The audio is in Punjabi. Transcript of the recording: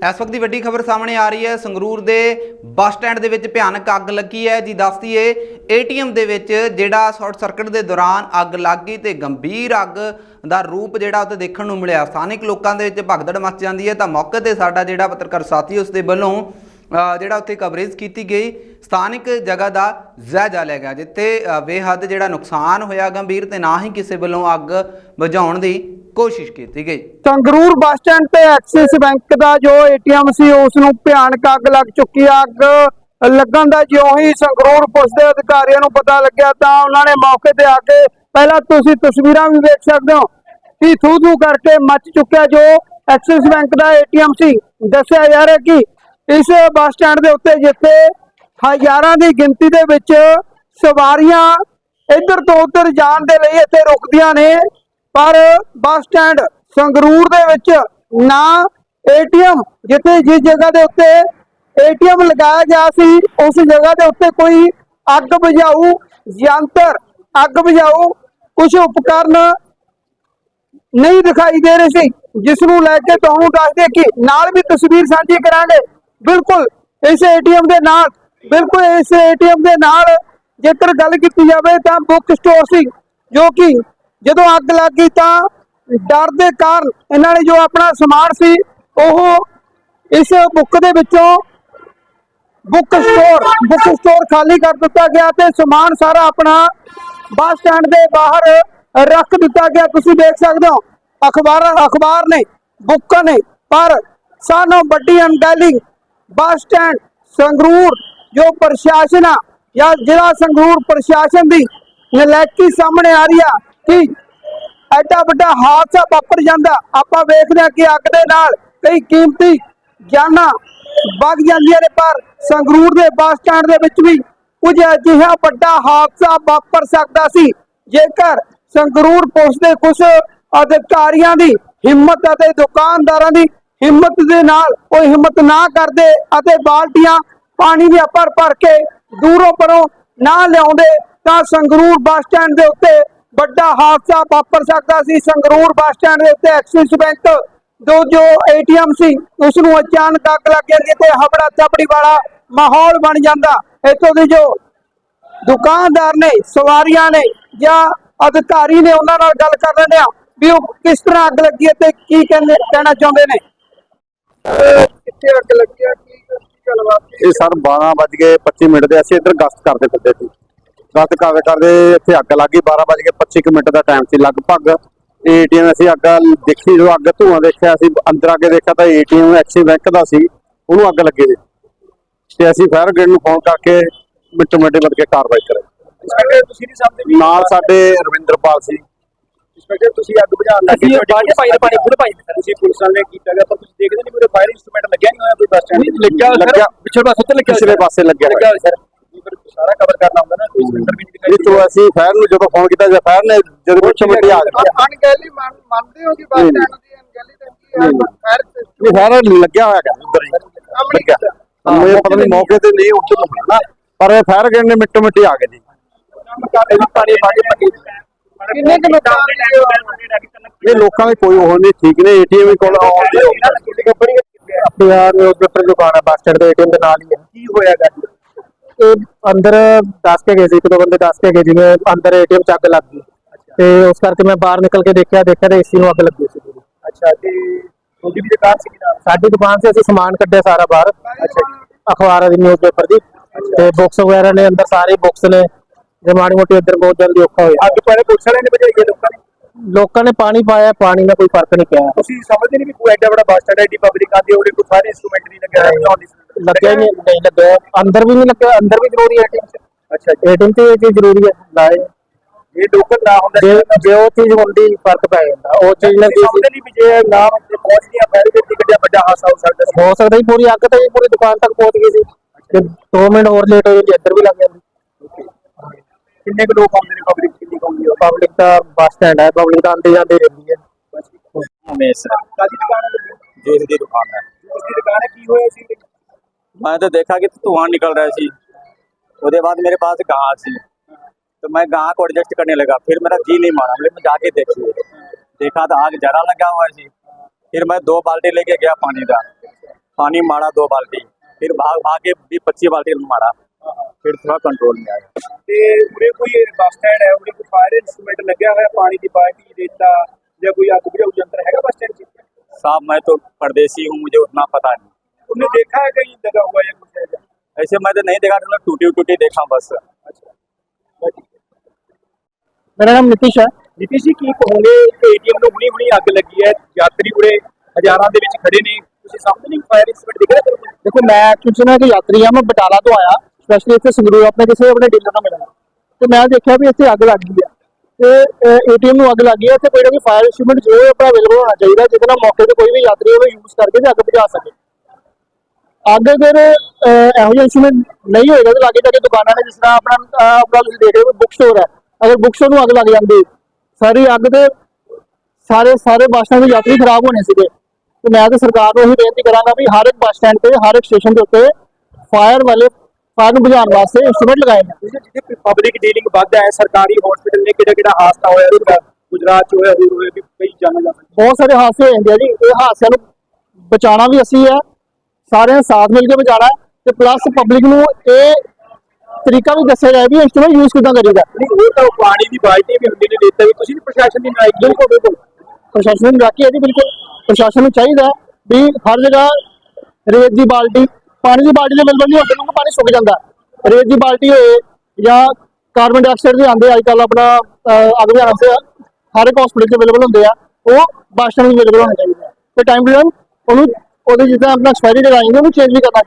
ਇਸ ਵਕਤ ਦੀ ਵੱਡੀ ਖਬਰ ਸਾਹਮਣੇ ਆ ਰਹੀ ਹੈ। ਸੰਗਰੂਰ ਦੇ ਬੱਸ ਸਟੈਂਡ ਦੇ ਵਿੱਚ ਭਿਆਨਕ ਅੱਗ ਲੱਗੀ ਹੈ। ਜੀ ਦੱਸਦੀ ਏ ਏਟੀਐਮ ਦੇ ਵਿੱਚ ਜਿਹੜਾ ਸ਼ਾਰਟ ਸਰਕਟ ਦੇ ਦੌਰਾਨ ਅੱਗ ਲੱਗ ਗਈ ਤੇ ਗੰਭੀਰ ਅੱਗ ਦਾ ਰੂਪ ਜਿਹੜਾ ਉੱਤੇ ਦੇਖਣ ਨੂੰ ਮਿਲਿਆ। ਸਥਾਨਕ ਲੋਕਾਂ ਦੇ ਵਿੱਚ ਭਗਦੜ ਮਚ ਜਾਂਦੀ ਹੈ। ਤਾਂ ਮੌਕੇ ਤੇ ਸਾਡਾ ਜਿਹੜਾ ਪੱਤਰਕਾਰ ਸਾਥੀ ਉਸ ਦੇ ਵੱਲੋਂ ਜਿਹੜਾ ਉੱਥੇ ਕਵਰੇਜ ਕੀਤੀ ਗਈ, ਸਥਾਨਿਕ ਜਗ੍ਹਾ ਦਾ ਜਾਇਜ਼ਾ ਲਿਆ ਗਿਆ, ਜਿੱਥੇ ਬੇਹੱਦ ਜਿਹੜਾ ਨੁਕਸਾਨ ਹੋਇਆ ਗੰਭੀਰ ਤੇ ਨਾ ਹੀ ਕਿਸੇ ਵੱਲੋਂ ਅੱਗ ਬੁਝਾਉਣ ਦੀ ਕੋਸ਼ਿਸ਼ ਕੀਤੀ ਗਈ। ਸੰਗਰੂਰ ਬੱਸ ਸਟੈਂਡ ਤੇ ਐਕਸਿਸ ਬੈਂਕ ਦਾ ਜੋ ਏਟੀਐਮ ਸੀ ਉਸ ਨੂੰ ਭਿਆਨਕ ਅੱਗ ਲੱਗ ਚੁੱਕੀ ਆ। ਅੱਗ ਲੱਗਣ ਦਾ ਜਿਉਂ ਹੀ ਸੰਗਰੂਰ ਪੁਲਿਸ ਦੇ ਅਧਿਕਾਰੀਆਂ ਨੂੰ ਪਤਾ ਲੱਗਿਆ, ਤਾਂ ਉਹਨਾਂ ਨੇ ਮੌਕੇ ਤੇ ਆ ਕੇ ਪਹਿਲਾਂ ਤੁਸੀਂ ਤਸਵੀਰਾਂ ਵੀ ਵੇਖ ਸਕਦੇ ਹੋ। ਕਿ ਥੂ ਥੂ ਕਰਕੇ ਮੱਚ ਚੁੱਕਿਆ ਜੋ ਐਕਸਿਸ ਬੈਂਕ ਦਾ ਏਟੀਐਮ ਸੀ। ਦੱਸਿਆ ਜਾ ਰਿਹਾ ਕਿ ਇਸ ਬੱਸ ਸਟੈਂਡ ਦੇ ਉੱਤੇ ਜਿੱਥੇ ਹਜ਼ਾਰਾਂ ਦੀ ਗਿਣਤੀ ਦੇ ਵਿੱਚ ਸਵਾਰੀਆਂ ਇੱਧਰ ਤੋਂ ਉੱਧਰ ਜਾਣ ਦੇ ਲਈ ਇੱਥੇ ਰੁਕਦੀਆਂ ਨੇ, ਪਰ ਬੱਸ ਸਟੈਂਡ ਸੰਗਰੂਰ ਦੇ ਵਿੱਚ ਨਾ ਏਟੀਐਮ ਜਿੱਥੇ ਜਿਸ ਜਗ੍ਹਾ ਦੇ ਉੱਤੇ ਏਟੀਐਮ ਲਗਾਇਆ ਗਿਆ ਸੀ, ਉਸ ਜਗ੍ਹਾ ਦੇ ਉੱਤੇ ਕੋਈ ਅੱਗ ਬੁਝਾਊ ਯੰਤਰ, ਅੱਗ ਬੁਝਾਊ ਕੁਝ ਉਪਕਰਨ ਨਹੀਂ ਦਿਖਾਈ ਦੇ ਰਹੇ ਸੀ, ਜਿਸ ਨੂੰ ਲੈ ਕੇ ਤੁਹਾਨੂੰ ਦੱਸਦੇ ਕਿ ਨਾਲ ਵੀ ਤਸਵੀਰ ਸਾਂਝੀ ਕਰਾਂਗੇ। ਬਿਲਕੁਲ, ਇਸ ਏਟੀਐਮ ਦੇ ਨਾਲ, ਬਿਲਕੁਲ ਇਸ ਏਟੀਐਮ ਦੇ ਨਾਲ ਜੇਕਰ ਗੱਲ ਕੀਤੀ ਜਾਵੇ ਤਾਂ ਬੁੱਕ ਸਟੋਰ ਸੀ, ਜੋ ਕਿ ਜਦੋਂ ਅੱਗ ਲੱਗ ਗਈ ਤਾਂ ਡਰ ਦੇ ਕਾਰਨ ਇਹਨਾਂ ਨੇ ਜੋ ਆਪਣਾ ਸਮਾਨ ਸੀ, ਉਹ ਇਸ ਬੁੱਕ ਦੇ ਵਿੱਚੋਂ ਬੁੱਕ ਸਟੋਰ ਬੁੱਕ ਸਟੋਰ ਖਾਲੀ ਕਰ ਦਿੱਤਾ ਗਿਆ ਤੇ ਸਮਾਨ ਸਾਰਾ ਆਪਣਾ ਬੱਸ ਸਟੈਂਡ ਦੇ ਬਾਹਰ ਰੱਖ ਦਿੱਤਾ ਗਿਆ। ਤੁਸੀਂ ਦੇਖ ਸਕਦੇ ਹੋ, ਅਖਬਾਰਾਂ, ਅਖਬਾਰ ਨੇ, ਬੁੱਕਾਂ ਨੇ, ਪਰ ਸਾਨੂੰ ਵੱਡੀ ਅਣਗਹਿਲੀ ਬੱਸ ਸਟੈਂਡ, ਸੰਗਰੂਰ, ਜੋ ਪ੍ਰਸ਼ਾਸਨ ਆ, ਜਾਂ ਜ਼ਿਲ੍ਹਾ ਸੰਗਰੂਰ ਪ੍ਰਸ਼ਾਸਨ ਦੀ ਨਲਾਇਕੀ ਸਾਹਮਣੇ ਆ ਰਹੀ ਆ ਕਿ ਐਡਾ ਵੱਡਾ ਹਾਦਸਾ ਵਾਪਰ ਜਾਂਦਾ। ਆਪਾਂ ਵੇਖਦੇ ਹਾਂ ਕਿ ਅੱਗ ਦੇ ਨਾਲ ਕਈ ਕੀਮਤੀ ਜਾਨਾਂ ਵਗ ਜਾਂਦੀਆਂ ਨੇ, ਪਰ ਸੰਗਰੂਰ ਦੇ ਬੱਸ ਸਟੈਂਡ ਦੇ ਵਿੱਚ ਵੀ ਕੁਝ ਅਜਿਹਾ ਵੱਡਾ ਹਾਦਸਾ ਵਾਪਰ ਸਕਦਾ ਸੀ। ਜੇਕਰ ਸੰਗਰੂਰ ਪੁਲਿਸ ਦੇ ਕੁਝ ਅਧਿਕਾਰੀਆਂ ਦੀ ਹਿੰਮਤ ਅਤੇ ਦੁਕਾਨਦਾਰਾਂ ਦੀ ਹਿੰਮਤ ਦੇ ਨਾਲ, ਉਹ ਹਿੰਮਤ ਨਾ ਕਰਦੇ ਅਤੇ ਬਾਲਟੀਆਂ ਪਾਣੀ ਦੀਆਂ ਭਰ ਭਰ ਕੇ ਦੂਰੋਂ ਪਰੋਂ ਨਾ ਲਿਆਉਂਦੇ, ਤਾਂ ਸੰਗਰੂਰ ਬੱਸ ਸਟੈਂਡ ਦੇ ਉੱਤੇ ਵੱਡਾ ਹਾਦਸਾ ਵਾਪਰ ਸਕਦਾ ਸੀ। ਸੰਗਰੂਰ ਬੱਸ ਸਟੈਂਡ ਦੇ ਉੱਤੇ ਐਕਸਿਸ ਬੈਂਕ ਦੋ ਜੋ ਏਟੀਐਮ ਸੀ ਉਸ ਨੂੰ ਅਚਾਨਕ ਅੱਗ ਲੱਗ ਜਾਂਦੀ ਤੇ ਹਬੜਾ ਤਬੜੀ ਵਾਲਾ ਮਾਹੌਲ ਬਣ ਜਾਂਦਾ। ਇੱਥੋਂ ਦੇ ਜੋ ਦੁਕਾਨਦਾਰ ਨੇ, ਸਵਾਰੀਆਂ ਨੇ ਜਾਂ ਅਧਿਕਾਰੀ ਨੇ ਉਹਨਾਂ ਨਾਲ ਗੱਲ ਕਰ ਲੈਂਦੇ ਆ ਵੀ ਉਹ ਕਿਸ ਤਰ੍ਹਾਂ ਅੱਗ ਲੱਗੀ ਤੇ ਕੀ ਕਹਿੰਦੇ ਕਹਿਣਾ ਚਾਹੁੰਦੇ ਨੇ। ਕਿੱਥੇ ਅੱਗ ਲੱਗੀ ਹੈ ਕੀ ਕੀ ਗੱਲਬਾਤ ਇਹ ਸਰ 12 ਵੱਜ ਕੇ 25 ਮਿੰਟ ਦੇ ਅਸੀਂ ਇੱਧਰ ਗਸ਼ਤ ਕਰਦੇ ਫਿਰਦੇ ਸੀ। ਗਸ਼ਤ ਕਰਦੇ ਕਰਦੇ ਇੱਥੇ ਅੱਗ ਲੱਗੀ 12 ਵੱਜ ਕੇ 25 ਕੁ ਮਿੰਟ ਦਾ ਟਾਈਮ ਸੀ ਲਗਭਗ। ਏਟੀਐਮ ਅਸੀਂ ਅੱਗ ਦੇਖੀ ਜੋ ਅੱਗ ਧੂਆਂ ਦੇਖਿਆ ਅਸੀਂ ਅੰਦਰ ਆ ਕੇ ਦੇਖਿਆ ਤਾਂ ਏਟੀਐਮ ਐਕਸਿਸ ਬੈਂਕ ਦਾ ਸੀ ਉਹਨੂੰ ਅੱਗ ਲੱਗੀ ਸੀ। ਤੇ ਅਸੀਂ ਫਾਇਰ ਬ੍ਰਿਗੇਡ ਨੂੰ ਫੋਨ ਕਰਕੇ ਮਿੰਟੋ ਮਿੰਟ ਲੱਗ ਕੇ ਕਾਰਵਾਈ ਕਰਾਈ। ਨਾਲ ਸਾਡੇ ਰਵਿੰਦਰਪਾਲ ਸੀ। ਇੰਸਪੈਕਟਰ ਤੁਸੀਂ ਅੱਗ ਬੁਝਾਉਣ ਲੱਗੇ ਅਸੀਂ ਬਾਅਦ ਚ ਪਾਈ ਨੇ ਪਾਣੀ, ਖੁਦ ਪਾਈ ਨੇ। ਤੁਸੀਂ ਪੁਲਿਸ ਵਾਲੇ ਨੇ ਕੀਤਾ ਗਿਆ ਪਰ ਤੁਸੀਂ ਦੇਖਦੇ ਨਹੀਂ ਮੇਰੇ ਫਾਇਰ ਇੰਸਟਰੂਮੈਂਟ ਲੱਗਿਆ ਨਹੀਂ ਹੋਇਆ ਕੋਈ ਬੱਸ ਸਟੈਂਡ ਲੱਗਿਆ ਲੱਗਿਆ। ਪਿਛਲੇ ਪਾਸੇ ਤੇ ਪਿਛਲੇ ਪਾਸੇ ਲੱਗਿਆ ਹੋਇਆ। ਸਰ। ਫਿਰ ਸਾਰਾ ਕਵਰ ਕਰਨਾ ਹੁੰਦਾ ਨਾ ਕੋਈ ਸਿਲੰਡਰ ਵੀ ਨਹੀਂ ਇਹ ਤੋਂ ਅਸੀਂ ਫਾਇਰ ਨੂੰ ਜਦੋਂ ਫੋਨ ਕੀਤਾ ਜਾਂ ਫਾਇਰ ਨੇ ਜਦੋਂ ਕੁਛ ਮਿੰਟ ਆ ਗਏ। ਅਣਗਹਿਲੀ ਮੰਨਦੇ ਹੋ ਕਿ ਬੱਸ ਸਟੈਂਡ ਦੀ ਅਣਗਹਿਲੀ ਤਾਂ ਕੀ ਹੈ? ਫਾਇਰ ਇਹ ਫਾਇਰ ਲੱਗਿਆ ਹੋਇਆ ਹੈ। ਉੱਧਰ ਹੀ ਲੱਗਿਆ। ਮੈਨੂੰ ਪਤਾ ਨਹੀਂ ਮੌਕੇ ਤੇ ਨਹੀਂ ਉੱਧਰ ਨੂੰ ਹੋਣਾ ਪਰ ਫਾਇਰ ਬ੍ਰਿਗੇਡ ਨੇ ਮਿੰਟੋ ਮਿੰਟ ਹੀ ਆ ਗਏ ਜੀ ਪਾਣੀ ਪਾਣੀ ਪੱਕੀ ਕਿੰਨੇ ਕੁ ਲੋਕਾਂ ਦੇ ਕੋਈ ਉਹ ਨਹੀਂ ਠੀਕ ਨੇ ਏਟੀਐਮ ਕੋਲ ਆਉਂਦੇ ਹੋ ਕੰਪਨੀ ਆਪਣੇ ਯਾਰ ਨਿਊਜ਼ਪੇਪਰ ਦੁਕਾਨ ਹੈ ਬੱਸ ਸਟੈਂਡ ਦੇ ਏਟੀਐਮ ਦੇ ਨਾਲ ਹੀ ਹੈ ਕੀ ਹੋਇਆ ਗੱਲ ਇਹ ਅੰਦਰ ਦੱਸ ਕੇ ਗਏ ਸੀ ਇੱਕ ਦੋ ਬੰਦੇ ਦੱਸ ਕੇ ਗਏ ਜਿਵੇਂ ਅੰਦਰ ਏਟੀਐਮ ਚ ਅੱਗ ਲੱਗ ਗਈ ਤੇ ਉਸ ਕਰਕੇ ਮੈਂ ਬਾਹਰ ਨਿਕਲ ਕੇ ਦੇਖਿਆ ਦੇਖਿਆ ਤੇ ਏਸੀ ਨੂੰ ਅੱਗ ਲੱਗੀ ਸੀ ਅੱਛਾ ਤੇ ਤੁਹਾਡੀ ਵੀ ਦੁਕਾਨ ਸੀ ਸਾਡੀ ਦੁਕਾਨ ਸੇ ਅਸੀਂ ਸਮਾਨ ਕੱਢਿਆ ਸਾਰਾ ਬਾਹਰ ਅਖਬਾਰਾਂ ਦੀ ਨਿਊਜ਼ਪੇਪਰ ਦੀ ਤੇ ਬੁੱਕਸ ਵਗੈਰਾ ਨੇ ਅੰਦਰ ਸਾਰੇ ਬੁੱਕਸ ਨੇ ਜੇ ਮਾੜੀ ਮੋਟੀ ਇੱਧਰ ਬਹੁਤ ਜਲਦੀ ਔਖਾ ਹੋਇਆ। ਅੱਗ ਪਹਿਲੇ ਪੁਲਿਸ ਵਾਲੇ ਨੇ ਹੈ ਲੋਕਾਂ ਨੇ? ਲੋਕਾਂ ਨੇ ਪਾਣੀ ਪਾਇਆ ਪਾਣੀ ਦਾ ਕੋਈ ਫ਼ਰਕ ਨਹੀਂ ਪਿਆ। ਤੁਸੀਂ ਸਮਝਦੇ ਨਹੀਂ ਵੀ ਕੋਈ ਐਡਾ ਵੱਡਾ ਬੱਸ ਸਟੈਂਡ ਏਡੀ ਪਬਲਿਕ ਆਉਂਦੀ ਹੈ ਉਹਦੇ ਕੋਲ ਸਾਰੇ ਇੰਸਟਰੂਮੈਂਟ ਨਹੀਂ ਲੱਗਿਆ ਹੋਇਆ ਲੱਗਿਆ ਨਹੀਂ ਨਹੀਂ ਲੱਗਿਆ ਅੰਦਰ ਵੀ ਨਹੀਂ ਲੱਗਿਆ ਅੰਦਰ ਵੀ ਜ਼ਰੂਰੀ ਹੈ ਅੱਛਾ ਜੀ। ਏਟੀਐਮ ਤੇ ਇਹ ਚੀਜ਼ ਜ਼ਰੂਰੀ ਹੈ ਲਾਏ। ਇਹ ਲੋਕਲ ਨਾ ਹੁੰਦਾ ਜੇ ਉਹ ਚੀਜ਼ ਹੁੰਦੀ ਫ਼ਰਕ ਪੈ ਜਾਂਦਾ। ਉਹ ਚੀਜ਼ ਸੀ ਸਮਝਦੇ ਨਹੀਂ ਵੀ ਜੇ ਨਾ ਤੇ ਪਹੁੰਚਦੀਆਂ ਫਾਇਰ ਬ੍ਰਿਗੇਡ ਦੀ ਗੱਡੀਆਂ ਵੱਡਾ ਹਾਦਸਾ ਹੋ ਸਕਦਾ ਹੋ ਸਕਦਾ ਹੀ ਪੂਰੀ ਅੱਗ ਤਾਂ ਪੂਰੀ ਦੁਕਾਨ ਤੱਕ ਪਹੁੰਚ ਗਈ ਸੀ। ਤੇ 2 ਮਿੰਟ ਹੋਰ ਲੇਟ ਹੋ ਜਾਂਦੀ ਇੱਧਰ ਵੀ ਲੱਗ ਜਾਂਦੀ। ਕਿੰਨੇ ਕੁ ਲੋਕ ਆਉਂਦੇ ਨੇ ਪਬਲਿਕ ਕਿੰਨੀ ਕੁ ਆਉਂਦੀ ਹੈ ਪਬਲਿਕ ਦਾ ਬੱਸ ਸਟੈਂਡ ਹੈ ਪਬਲਿਕ ਤਾਂ ਆਉਂਦੀ ਜਾਂਦੀ ਰਹਿੰਦੀ ਹੈ हमेशा ਕਾਦੀ ਦੁਕਾਨ ਹੈ जूस की दुकान है ਉਸਦੀ ਦੁਕਾਨ ਹੈ ਕੀ ਹੋਇਆ ਸੀ मैं तो देखा कि धुआं निकल रहा सी उसके बाद मेरे पास गां सी तो मैं गां को एडजस्ट करने लगा फिर मेरा जी नहीं माना बोले मैं जाके देखिए देखा तो आग जरा लगा हुआ सी फिर मैं दो बाल्टी लेके गया पानी का पानी मारा दो बाल्टी फिर भाग भाग के भी पच्चीस बाल्टी मारा फिर थोड़ा कंट्रोल में आया ਤੇ ਉਰੇ ਕੋਈ ਬੱਸ ਸਟੈਂਡ ਹੈ ਉਰੇ ਕੋਈ ਫਾਇਰ ਇਨਸਟਰੂਮੈਂਟ ਲੱਗਿਆ ਹੋਇਆ ਪਾਣੀ ਦੀ ਬਾਲਟੀ ਰੇਤਾ ਜਾਂ ਕੋਈ ਅੱਗ ਬੁਝਾਊ ਯੰਤਰ ਹੈਗਾ ਬੱਸ ਸਟੈਂਡ 'ਚ साहब मैं तो परदेसी हूँ मुझे उतना पता नहीं तुमने देखा है कहीं लगा हुआ या कुछ ऐसा ऐसे मैं तो नहीं देखा था टूटी टूटी देखा बस ਮੇਰਾ ਨਾਮ ਨਿਤਿਸ਼ ਹੈ ਨੀਤੀਸ਼ ਜੀ ਕੀ ਕਹੋਗੇ ਏਟੀਐਮ ਨੂੰ ਹੁਣੀ ਹੁਣੀ ਅੱਗ ਲੱਗੀ ਹੈ ਯਾਤਰੀ ਉਰੇ ਹਜ਼ਾਰਾਂ ਦੇ ਵਿੱਚ ਖੜੇ ਨੇ ਤੁਸੀਂ ਸਾਹਮਣੇ ਨਹੀਂ ਫਾਇਰ ਇਨਸਟਰੂਮੈਂਟ ਦਿਖ ਰਿਹਾ ਤੁਹਾਨੂੰ ਦੇਖੋ ਮੈਂ ਐਕਚੁਅਲੀ ਨਾ ਇੱਕ ਯਾਤਰੀ ਆ ਮੈਂ ਬਟਾਲਾ ਤੋਂ ਆਇਆ ਸਪੈਸ਼ਲੀ ਇੱਥੇ ਸੰਗਰੂਰ, ਆਪਣੇ ਕਿਸੇ ਆਪਣੇ ਡੀਲਰ ਨਾਲ ਮਿਲਣਾ। ਤੇ ਮੈਂ ਦੇਖਿਆ ਵੀ ਇੱਥੇ ਅੱਗ ਲੱਗ ਗਈ ਆ। ਤੇ ਏਟੀਐਮ ਨੂੰ ਅੱਗ ਲੱਗ ਗਈ ਹੈ ਤੇ ਕੋਈ ਨਾ ਕੋਈ ਫਾਇਰ ਇੰਸਟਰੂਮੈਂਟ ਜੋ ਆਪਣਾ ਅਵੇਲੇਬਲ ਹੋਣਾ ਚਾਹੀਦਾ, ਜਿਹਦੇ ਨਾਲ ਮੌਕੇ ਤੇ ਕੋਈ ਵੀ ਯਾਤਰੀ ਉਹਨੂੰ ਯੂਜ਼ ਕਰਕੇ ਤੇ ਅੱਗ ਬੁਝਾ ਸਕੇ। ਅੱਗ ਅਗਰ ਇਹੋ ਜਿਹਾ ਇੰਸਟਰੂਮੈਂਟ ਨਹੀਂ ਹੋਏਗਾ ਤੇ ਲਾਗੇ ਜਾ ਕੇ ਦੁਕਾਨਾਂ ਨੇ ਜਿਸ ਤਰ੍ਹਾਂ ਆਪਣਾ ਆਪਣਾ ਤੁਸੀਂ ਦੇਖ ਰਹੇ ਹੋ ਬੁੱਕ ਸਟੋਰ ਹੈ। ਅਗਰ ਬੁੱਕ ਸਟੋਰ ਨੂੰ ਅੱਗ ਲੱਗ ਜਾਂਦੀ, ਸਾਰੀ ਅੱਗ ਦੇ ਸਾਰੇ ਸਾਰੇ ਬੱਸ ਸਟੈਂਡ ਦੇ ਯਾਤਰੀ ਖਰਾਬ ਹੋਣੇ ਸੀਗੇ। ਤੇ ਮੈਂ ਤਾਂ ਸਰਕਾਰ ਨੂੰ ਇਹੀ ਬੇਨਤੀ ਕਰਾਂਗਾ ਵੀ ਹਰ ਇੱਕ ਬੱਸ ਸਟੈਂਡ ਤੇ, ਹਰ ਇੱਕ ਸਟੇਸ਼ਨ ਦੇ ਉੱਤੇ ਫਾਇਰ ਵਾਲੇ ਨੂੰ ਬੁਝਾਉਣ ਵਾਸਤੇ ਇੰਸਟਰੂਮੈਂਟ ਲਗਾਏ ਨੇ। ਤੁਸੀਂ ਜਿੱਥੇ ਪਬਲਿਕ ਡੀਲਿੰਗ ਵੱਧ ਹੈ ਸਰਕਾਰੀ ਹਸਪੀਟਲ ਨੇ ਕਿਹੜਾ ਕਿਹੜਾ ਹਾਦਸਾ ਹੋਇਆ ਸੀਗਾ ਗੁਜਰਾਤ 'ਚ ਹੋਇਆ ਹੋਰ ਹੋਇਆ ਵੀ ਕਈ ਜਾਨਾਂ ਜਾ ਬਹੁਤ ਸਾਰੇ ਹਾਦਸੇ ਹੋ ਜਾਂਦੇ ਆ ਜੀ। ਇਹ ਹਾਦਸਿਆਂ ਨੂੰ ਬਚਾਉਣਾ ਵੀ ਅਸੀਂ ਹੈ ਸਾਰਿਆਂ ਨੇ ਸਾਥ ਮਿਲ ਕੇ ਬਚਾਉਣਾ ਤੇ ਪਲੱਸ ਪਬਲਿਕ ਨੂੰ ਇਹ ਤਰੀਕਾ ਵੀ ਦੱਸਿਆ ਜਾਏ ਵੀ ਇੰਸਟਰੂਮੈਂਟ ਯੂਜ਼ ਕਿੱਦਾਂ ਕਰੀਦਾ। ਨਹੀਂ ਉਹ ਤਾਂ ਪਾਣੀ ਦੀ ਬਾਲਟੀ ਵੀ ਹੁੰਦੀ ਨੇ ਰੇਤਾ ਵੀ ਤੁਸੀਂ ਪ੍ਰਸ਼ਾਸਨ ਦੀ ਨਾਇਕ ਬਿਲਕੁਲ ਬਿਲਕੁਲ। ਪ੍ਰਸ਼ਾਸਨ ਨੂੰ ਰਾਖੀ ਹੈ ਜੀ ਬਿਲਕੁਲ। ਪ੍ਰਸ਼ਾਸਨ ਨੂੰ ਚਾਹੀਦਾ ਵੀ ਹਰ ਜਗ੍ਹਾ ਰੇਤ ਦੀ ਬਾਲਟੀ ਪਾਣੀ ਦੀ ਬਾਲਟੀ ਦੇ ਅਵੇਲੇਬਲ ਨਹੀਂ ਹੁੰਦੀ ਕਿਉਂਕਿ ਪਾਣੀ ਸੁੱਕ ਜਾਂਦਾ। ਰੇਤ ਦੀ ਬਾਲਟੀ ਹੋਏ ਜਾਂ ਕਾਰਬਨ ਡਾਈਆਕਸਾਈਡ ਦੇ ਆਂਦੇ ਅੱਜ ਕੱਲ ਆਪਣਾ ਅੱਗ ਬੁਝਾਉਣ ਵਾਸਤੇ ਹਰ ਇੱਕ ਹਸਪੀਟਲ 'ਚ ਅਵੇਲੇਬਲ ਹੁੰਦੇ ਆ, ਉਹ ਬੱਸ ਸਟੈਂਡ 'ਤੇ ਅਵੇਲੇਬਲ ਹੋਣੇ ਚਾਹੀਦੇ ਆ। ਤੇ ਟਾਈਮ ਟੂ ਟਾਈਮ ਉਹਨੂੰ, ਉਹਦੇ ਜਿੱਦਾਂ ਆਪਣਾ ਐਕਸਪਾਇਰੀ ਡੇਟ ਆਈ ਉਹਨੂੰ ਚੇਂਜ ਵੀ ਕਰਨਾ